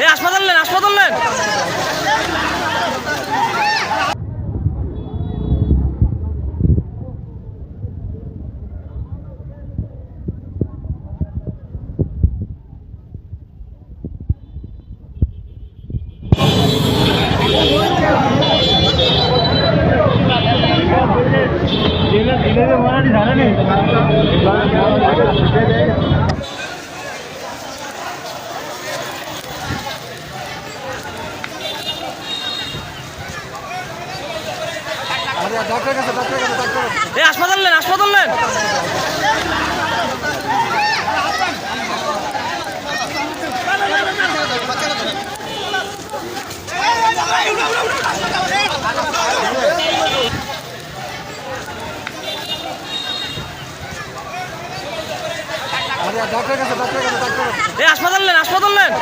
এই হাসপাতাল নেন হাসপাতাল নেন। ডক্টর কাছে এই হাসপাতাল নেন হাসপাতাল নেন। এই হাসপাতাল নেন হাসপাতাল নেন।